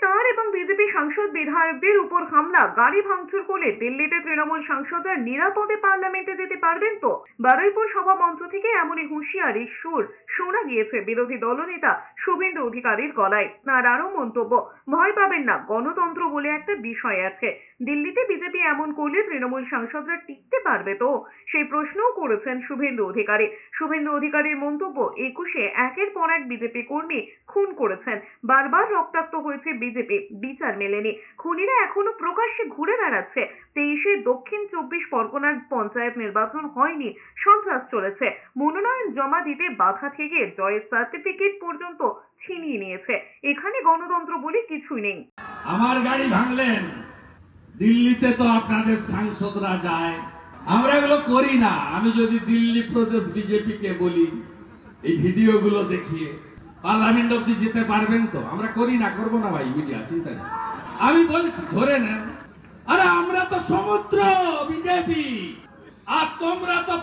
তার এবং বিজেপি সাংসদ, বিধায়কদের উপর হামলা। গাড়ি ভাঙচুর করলে দিল্লিতে তৃণমূল সাংসদরা নিরাপদে পার্লামেন্টে যেতে পারবেন তো? বারুইপুর সভা মঞ্চ থেকে এমনই হুঁশিয়ারি, সুর শোনা গিয়েছে বিরোধী দলনেতা শুভেন্দু অধিকারীর গলায়। তার আরও মন্তব্য, ভয় পাবেন না, গণতন্ত্র বলে একটা বিষয় আছে। দিল্লিতে বিজেপি এমন করলে তৃণমূল সাংসদরা টিকতে পারবে তো? সেই প্রশ্নও করেছেন শুভেন্দু অধিকারী। শুভেন্দু অধিকারীর মন্তব্য একুশে একের পর এক বিজেপি কর্মী খুন করেছেন। বারবার রক্তাক্ত হয়েছে বিজেপি, বিচার মেলেনি। খুনিরা এখনও প্রকাশ্যে ঘুরে বেড়াচ্ছে। তেইশে দক্ষিণ চব্বিশ পরগনার পঞ্চায়েত নির্বাচন হয়নি, সন্ত্রাস চলেছে। মনোনয়ন জমা দিতে বাধা থেকে জয়ের সার্টিফিকেট পর্যন্ত ছিনিয়ে নিয়েছে। এখানে গণতন্ত্র বলে কিছুই নেই। আমার গাড়ি ভাঙলেন। দিল্লিতে তো আপনাদের সাংসদরা যায়। আমরা এগুলো করি না। আমি যদি দিল্লি প্রদেশ বিজেপিকে বলি, এই ভিডিওগুলো দেখিয়ে পার্লামেন্ট অব্দি যেতে পারবেন তো? আমরা করি না, করব না ভাই মিডিয়া, চিন্তা নেই। আমি বলছি, ধরে নেন, আরে আমরা তো সমুদ্র বিজেপি, আর তোমরা তো